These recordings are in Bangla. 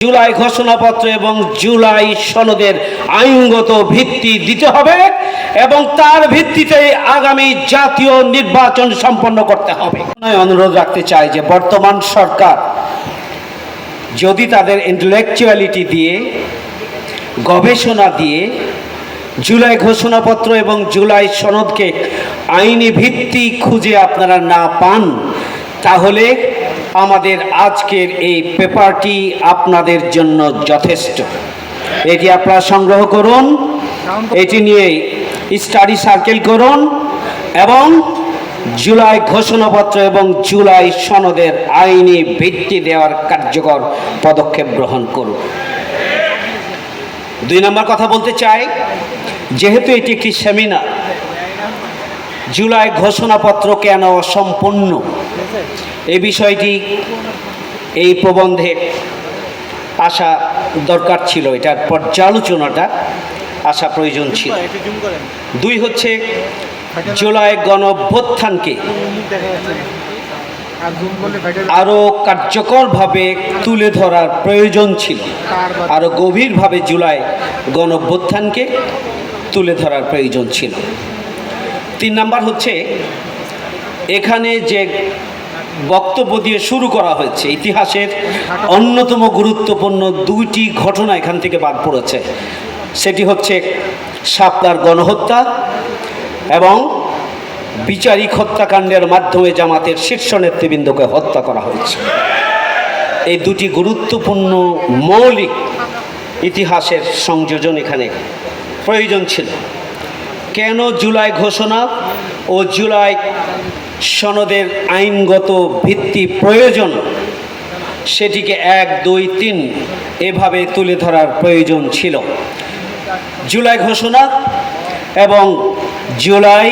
জুলাই ঘোষণাপত্র এবং জুলাই সনদের আইনগত ভিত্তি দিতে হবে এবং তার ভিত্তিতে আগামী জাতীয় নির্বাচন সম্পন্ন করতে হবে। অনুরোধ রাখতে চাই যে বর্তমান সরকার যদি তাদের ইন্টেলেকচুয়ালিটি দিয়ে, গবেষণা দিয়ে জুলাই ঘোষণাপত্র এবং জুলাই সনদকে আইনি ভিত্তি খুঁজে আপনারা না পান তাহলে আমাদের আজকের এই পেপারটি আপনাদের জন্য যথেষ্ট। এটি আপনারা সংগ্রহ করুন, এটি নিয়ে স্টাডি সার্কেল করুন এবং জুলাই ঘোষণাপত্র এবং জুলাই সনদের আইনি ভিত্তি দেওয়ার কার্যকর পদক্ষেপ গ্রহণ করুন। দুই নম্বর কথা বলতে চাই, যেহেতু এটি একটি সেমিনার, জুলাই ঘোষণাপত্র কেন অসম্পূর্ণ? এই বিষয়টি এই প্রবন্ধে আসা দরকার ছিল এটার পর্যালোচনাটা আসা প্রয়োজন ছিল। দুই হচ্ছে জুলাই করলে ফাইটার আরও কার্যকরভাবে তুলে ধরার প্রয়োজন ছিল। আরও গভীরভাবে জুলাই গণভ্যুত্থানকে তুলে ধরার প্রয়োজন ছিল। তিন নাম্বার হচ্ছে এখানে যে বক্তব্য দিয়ে শুরু করা হয়েছে। ইতিহাসের অন্যতম গুরুত্বপূর্ণ দুইটি ঘটনা এখান থেকে বাদ পড়েছে। সেটি হচ্ছে শাপলার গণহত্যা এবং বিচারিক হত্যাকাণ্ডের মাধ্যমে জামাতের শীর্ষ নেতৃবৃন্দকে হত্যা করা হয়েছে। এই দুটি গুরুত্বপূর্ণ মৌলিক ইতিহাসের সংযোজন এখানে প্রয়োজন ছিল। কেন জুলাই ঘোষণা ও জুলাই সনদের আইনগত ভিত্তি প্রয়োজন, সেটিকে এক, দুই, তিন এভাবে তুলে ধরার প্রয়োজন ছিল। জুলাই ঘোষণা এবং জুলাই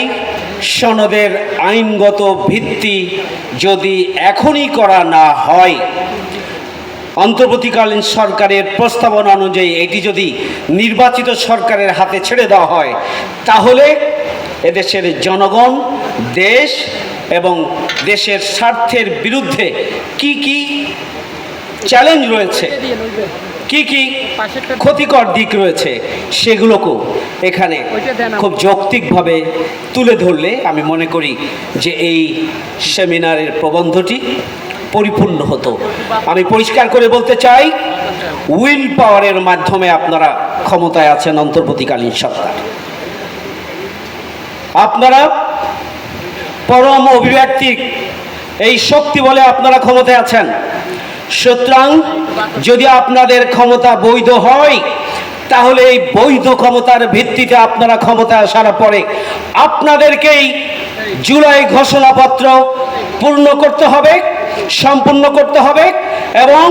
সনদের আইনগত ভিত্তি যদি এখনই করা না হয়, অন্তর্বর্তীকালীন সরকারের প্রস্তাবনা অনুযায়ী এটি যদি নির্বাচিত সরকারের হাতে ছেড়ে দেওয়া হয়, তাহলে এদেশের জনগণ, দেশ এবং দেশের স্বার্থের বিরুদ্ধে কি কি চ্যালেঞ্জ রয়েছে? কি কি ক্ষতিকর দিক রয়েছে? সেগুলোকেও এখানে খুব যৌক্তিকভাবে তুলে ধরলে আমি মনে করি যে এই সেমিনারের প্রবন্ধটি পরিপূর্ণ হতো। আমি পরিষ্কার করে বলতে চাই উইল পাওয়ারের মাধ্যমে আপনারা ক্ষমতায় আছেন অন্তর্বর্তীকালীন সরকার। আপনারা পরম অভিব্যক্তি এই শক্তি বলে আপনারা ক্ষমতায় আছেন। সুতরাং যদি আপনাদের ক্ষমতা বৈধ হয়, তাহলে এই বৈধ ক্ষমতার ভিত্তিতে আপনারা ক্ষমতায় আসার পরে আপনাদেরকেই জুলাই ঘোষণাপত্র পূর্ণ করতে হবে। সম্পূর্ণ করতে হবে এবং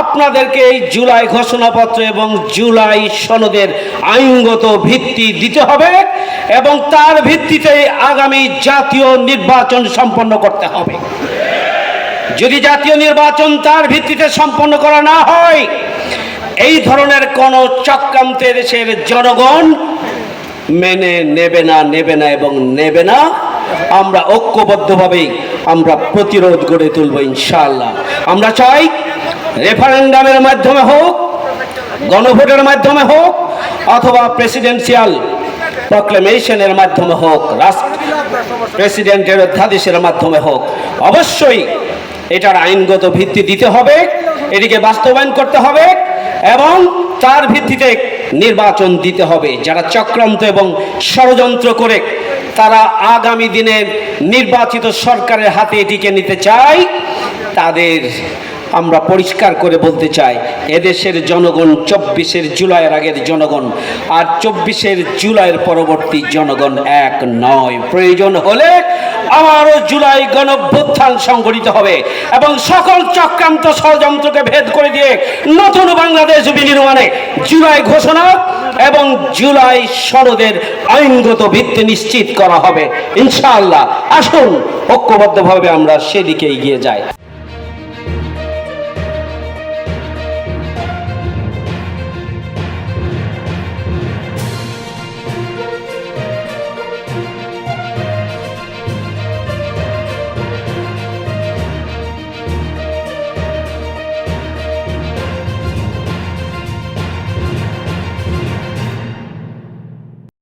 আপনাদেরকে এই জুলাই ঘোষণাপত্র এবং জুলাই সনদের আইনগত ভিত্তি দিতে হবে এবং তার ভিত্তিতে আগামী জাতীয় নির্বাচন সম্পন্ন করতে হবে। যদি জাতীয় নির্বাচন তার ভিত্তিতে সম্পন্ন করা না হয়, এই ধরনের কোন চক্রান্তে দেশের জনগণ মেনে নেবে না নেবে না এবং নেবে না। আমরা ঐক্যবদ্ধভাবেই আমরা প্রতিরোধ গড়ে তুলব ইনশাআল্লাহ। আমরা চাই রেফারেন্ডামের মাধ্যমে হোক, গণভোটের মাধ্যমে হোক, অথবা প্রেসিডেন্সিয়াল প্রক্লেমেশনের মাধ্যমে হোক, রাষ্ট্র প্রেসিডেন্টের অধ্যাদেশের মাধ্যমে হোক। অবশ্যই এটার আইনগত ভিত্তি দিতে হবে, এটিকে বাস্তবায়ন করতে হবে, এবং তার ভিত্তিতে নির্বাচন দিতে হবে, যারা চক্রান্ত এবং ষড়যন্ত্র করে তারা আগামী দিনের নির্বাচিত সরকারের হাতে এটিকে নিতে চায়, তাদের আমরা পরিষ্কার করে বলতে চাই, এদেশের জনগণ চব্বিশের জুলাইয়ের আগের জনগণ আর চব্বিশের জুলাইয়ের পরবর্তী জনগণ এক নয়। প্রয়োজন হলে আবারও জুলাই গণভ্যুত্থান সংগঠিত হবে এবং সকল চক্রান্ত ষড়যন্ত্রকে ভেদ করে দিয়ে নতুন বাংলাদেশ বিনির্মাণে জুলাই ঘোষণা এবং জুলাই শরদের আইনগত ভিত্তি নিশ্চিত করা হবে। ইনশাআল্লাহ, আসুন, ঐক্যবদ্ধভাবে আমরা সেদিকে এগিয়ে যাই।